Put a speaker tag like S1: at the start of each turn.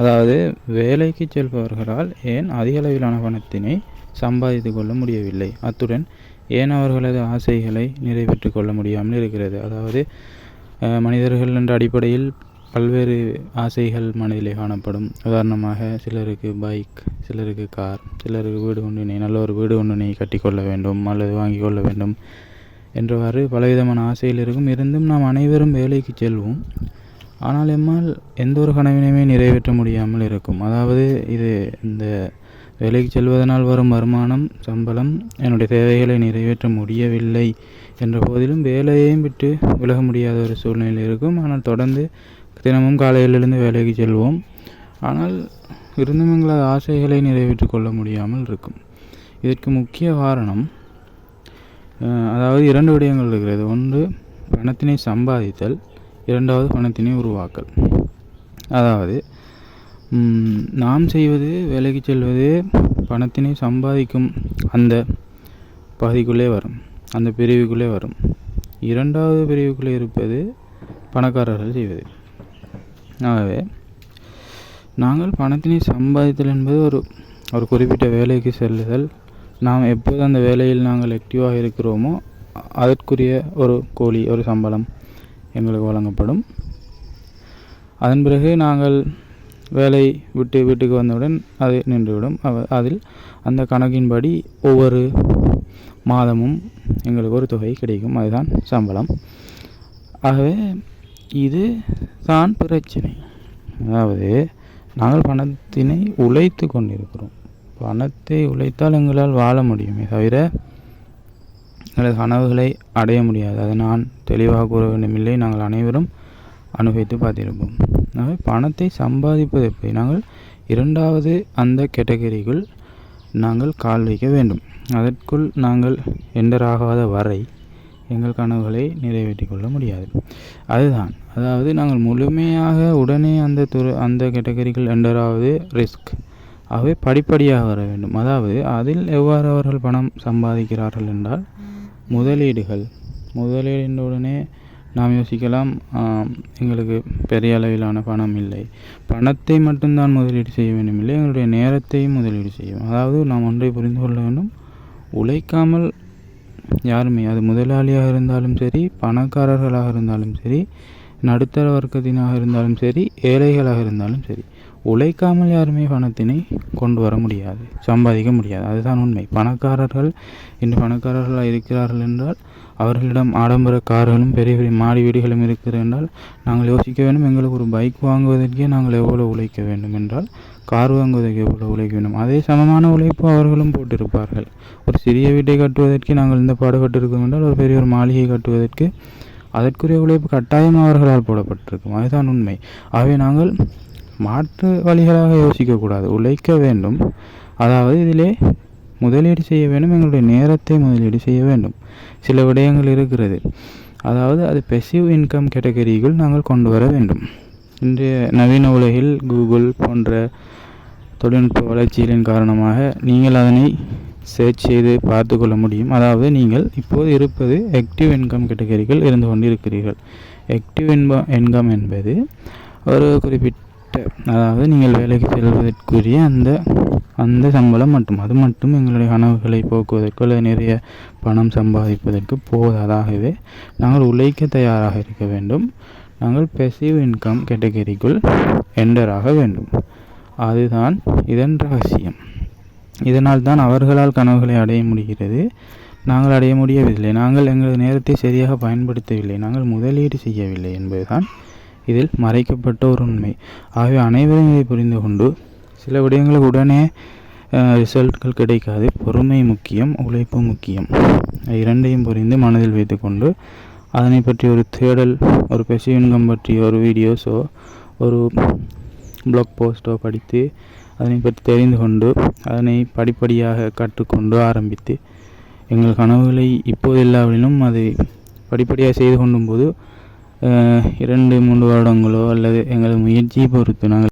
S1: அதாவது வேலைக்கு செல்பவர்களால் ஏன் அதிக அளவிலான பணத்தினை சம்பாதித்து கொள்ள முடியவில்லை? அத்துடன் ஏன் அவர்களது ஆசைகளை நிறைவேற்றி கொள்ள முடியாமல் இருக்கிறது? அதாவது மனிதர்கள் என்ற அடிப்படையில் பல்வேறு ஆசைகள் மனதிலே காணப்படும். உதாரணமாக சிலருக்கு பைக் சிலருக்கு கார் சிலருக்கு வீடு ஒன்றினை நல்ல ஒரு வீடு ஒன்றினை கட்டிக்கொள்ள வேண்டும் அல்லது வாங்கி கொள்ள வேண்டும். என்றவாறு பலவிதமான ஆசைகள் இருக்கும். இருந்தும் நாம் அனைவரும் வேலைக்கு செல்வோம். ஆனால் எம்மால் எந்த ஒரு கனவினையுமே நிறைவேற்ற முடியாமல் இருக்கும். அதாவது இது இந்த வேலைக்கு செல்வதனால் வரும் வருமானம் சம்பளம் என்னுடைய தேவைகளை நிறைவேற்ற முடியவில்லை என்ற போதிலும் வேலையையும் விட்டு விலக முடியாத ஒரு சூழ்நிலை இருக்கும். ஆனால் தொடர்ந்து தினமும் காலையிலிருந்து வேலைக்கு செல்வோம். ஆனால் இருந்தும் எங்களது ஆசைகளை நிறைவேற்றி கொள்ள முடியாமல் இருக்கும். இதற்கு முக்கிய காரணம் அதாவது இரண்டு விடயங்கள் இருக்கிறது. ஒன்று பணத்தினை சம்பாதித்தல். இரண்டாவது பணத்தினை உருவாக்கல். அதாவது நாம் செய்வது வேலைக்கு செல்வது பணத்தினை சம்பாதிக்கும் அந்த பகுதிக்குள்ளே வரும். அந்த பிரிவுக்குள்ளே வரும். இரண்டாவது பிரிவுக்குள்ளே இருப்பது பணக்காரர்கள் செய்வது. ஆகவே நாங்கள் பணத்தினை சம்பாதித்தல் என்பது ஒரு ஒரு குறிப்பிட்ட வேலைக்கு செல்லுதல். நாம் எப்போது அந்த வேலையில் நாங்கள் ஆக்டிவாக இருக்கிறோமோ அதற்குரிய ஒரு கூலி ஒரு சம்பளம் எங்களுக்கு வழங்கப்படும். அதன் பிறகு நாங்கள் வேலை விட்டு வீட்டுக்கு வந்தவுடன் அது நின்றுவிடும். அதில் அந்த கணக்கின்படி ஒவ்வொரு மாதமும் எங்களுக்கு ஒரு தொகை கிடைக்கும். அதுதான் சம்பளம். ஆகவே இது தான் பிரச்சனை. அதாவது நாங்கள் பணத்தினை உழைத்து கொண்டிருக்கிறோம். பணத்தை உழைத்தால் எங்களால் வாழ முடியுமே தவிர எனது கனவுகளை அடைய முடியாது. அதை நான் தெளிவாக கூற வேண்டுமில்லை. நாங்கள் அனைவரும் அனுபவித்து பார்த்திருப்போம். ஆகவே பணத்தை சம்பாதிப்பது எப்படி? நாங்கள் இரண்டாவது அந்த கேட்டகரிக்குள் நாங்கள் கால் வைக்க வேண்டும். அதற்குள் நாங்கள் எண்டராகாத வரை எங்கள் கனவுகளை நிறைவேற்றி கொள்ள முடியாது. அதுதான். அதாவது நாங்கள் முழுமையாக உடனே அந்த துறை அந்த கேட்டகரிகள் எண்டராவது ரிஸ்க் ஆகவே படிப்படியாக வர வேண்டும். அதாவது அதில் எவ்வாறு அவர்கள் பணம் சம்பாதிக்கிறார்கள் என்றால் முதலீடுகள். முதலீடுடனே நாம் யோசிக்கலாம் எங்களுக்கு பெரிய அளவிலான பணம் இல்லை. பணத்தை மட்டும்தான் முதலீடு செய்ய வேண்டும் இல்லை எங்களுடைய நேரத்தையும் முதலீடு செய்யும். அதாவது நாம் ஒன்றை புரிந்து கொள்ள வேண்டும். உழைக்காமல் யாருமே அது முதலாளியாக இருந்தாலும் சரி பணக்காரர்களாக இருந்தாலும் சரி நடுத்தர வர்க்கத்தினாக இருந்தாலும் சரி ஏழைகளாக இருந்தாலும் சரி உழைக்காமல் யாருமே பணத்தினை கொண்டு வர முடியாது சம்பாதிக்க முடியாது. அதுதான் உண்மை. பணக்காரர்கள் இன்று பணக்காரர்களாக இருக்கிறார்கள் என்றால் அவர்களிடம் ஆடம்பர கார்களும் பெரிய பெரிய மாடி வீடுகளும் இருக்கிறது என்றால் நாங்கள் யோசிக்க வேண்டும் எங்களுக்கு ஒரு பைக் வாங்குவதற்கே நாங்கள் எவ்வளோ உழைக்க வேண்டும் என்றால் கார் வாங்குவதற்கு எவ்வளோ உழைக்க வேண்டும். அதே சமமான உழைப்பு அவர்களும் போட்டிருப்பார்கள். ஒரு சிறிய வீட்டை கட்டுவதற்கு நாங்கள் இந்த பாடுபட்டிருக்கோம் என்றால் ஒரு பெரிய ஒரு மாளிகை கட்டுவதற்கு அதற்குரிய உழைப்பு கட்டாயம் அவர்களால் போடப்பட்டிருக்கும். அதுதான் உண்மை. ஆகவே நாங்கள் மாற்று வழிகளாக யோசிக்கக்கூடாது. உழைக்க வேண்டும். அதாவது இதிலே முதலீடு செய்ய வேண்டும். எங்களுடைய நேரத்தை முதலீடு செய்ய வேண்டும். சில விடயங்கள் இருக்கிறது. அதாவது அது பெசிவ் இன்கம் கேட்டகரிக்குள் நாங்கள் கொண்டு வர வேண்டும். இன்றைய நவீன உலகில் கூகுள் போன்ற தொழில்நுட்ப வளர்ச்சிகளின் காரணமாக நீங்கள் அதனை சர்ச் செய்து பார்த்து கொள்ள முடியும். அதாவது நீங்கள் இப்போது இருப்பது ஆக்டிவ் இன்கம் கேட்டகரிகள் இருந்து கொண்டிருக்கிறீர்கள். ஆக்டிவ் இன்பம் இன்கம் என்பது ஒரு குறிப்பிட்ட அதாவது நீங்கள் வேலைக்கு செல்வதற்குரிய அந்த அந்த சம்பளம் மட்டும். அது மட்டும் எங்களுடைய கனவுகளை போக்குவதற்கு அல்லது நிறைய பணம் சம்பாதிப்பதற்கு போதாதாகவே நாங்கள் உழைக்க தயாராக இருக்க வேண்டும். நாங்கள் பெசிவ் இன்கம் கேட்டகரிக்குள் என்டராக வேண்டும். அதுதான் இதன் ரகசியம். இதனால் தான் அவர்களால் கனவுகளை அடைய முடிகிறது. நாங்கள் அடைய முடியவில்லை. நாங்கள் எங்களது நேரத்தை சரியாக பயன்படுத்தவில்லை. நாங்கள் முதலீடு செய்யவில்லை என்பதுதான் இதில் மறைக்கப்பட்ட ஒரு உண்மை. ஆகவே அனைவரும் இதை புரிந்து கொண்டு சில விடயங்களுக்கு உடனே ரிசல்ட்கள் கிடைக்காது. பொறுமை முக்கியம் உழைப்பு முக்கியம். இரண்டையும் புரிந்து மனதில் வைத்துக்கொண்டு அதனை பற்றி ஒரு தேடல் ஒரு பெசிவ் பற்றி ஒரு வீடியோஸோ ஒரு ப்ளாக் போஸ்ட்டோ படித்து அதனை பற்றி தெரிந்து கொண்டு அதனை படிப்படியாக கற்றுக்கொண்டு ஆரம்பித்து எங்கள் கனவுகளை இப்போது இல்லாவிடனும் அதை படிப்படியாக செய்து கொண்டும் போது இரண்டு மூன்று வருடங்களோ அல்லது எங்களது முயற்சியை பொறுத்து நாங்கள்